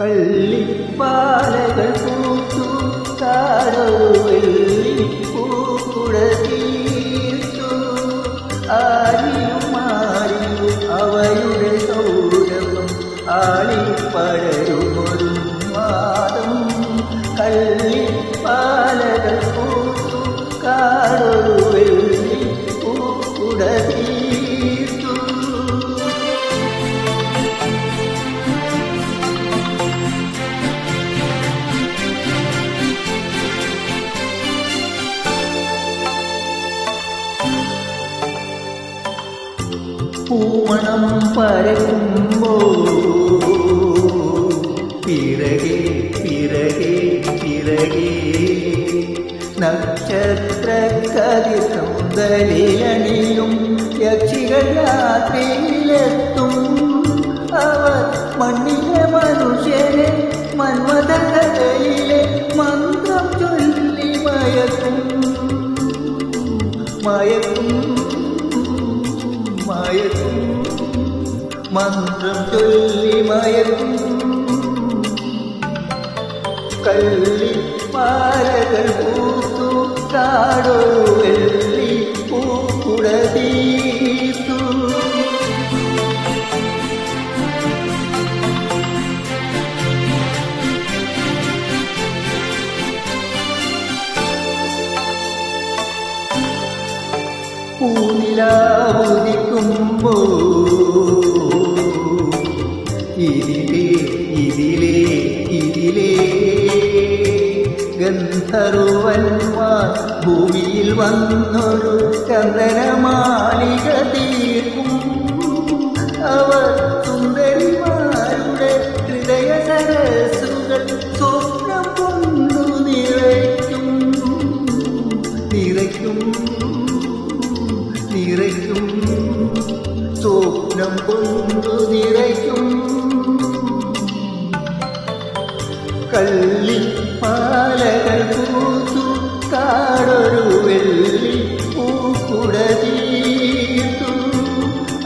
കള്ളിപ്പാലകൾ പൂത്തു കാടൊരു വെള്ളിപ്പൂക്കുട തീർത്തു. ആരിലും ആരിലും അവയുടെ സൗരഭം ആളിപ്പടരുമൊരു മാതം കള്ളിപ്പാലകൾ പൂമണം പരക്കുമ്പോ പിറകെ പിറകെ പിറകെ. നക്ഷത്ര കതിർ സൗന്ദര്യണിയും യക്ഷികൾ രാത്രിയിലെത്തും. അവർ മണ്ണിലെ മനുഷ്യരെ മന്മതയിലെ മന്ത്രം ചൊല്ലി മയക്കും. മയക്കും മയക്കും. മന്ത്രം ചൊല്ലി മയക്കും. കള്ളി പാലകൾ പൂത്തു കാടോ പൂനിലാവുദിക്കുമ്പോ ഇതിലേ ഇതിലേ ഇതിലേ ഗന്ധർവന്മാർ ഭൂമിയിൽ വന്നൊരു ചന്ദനമാളിക തീർക്കും. അവർ സുന്ദരിമാരുടെ ഹൃദയ സരസുകൾ സ്വപ്നം കൊണ്ടു നിറയ്ക്കും. നിറയ്ക്കും നിറയ്ക്കും. സ്വപ്നം കൊണ്ടു നിറയ്ക്കും. കള്ളി പാലകൾ പൂത്തു. കാടൊരു വെള്ളി പൂക്കുട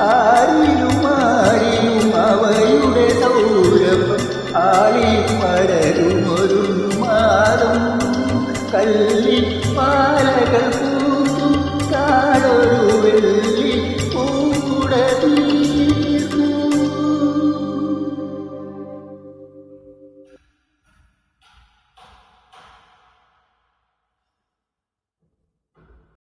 ആരിലും ആരിലും അവയുടെ സൗരഭം ആളി പടരും ഒരു മാറും കള്ളി പാലകൾ പൂത്തു. കാടൊരു will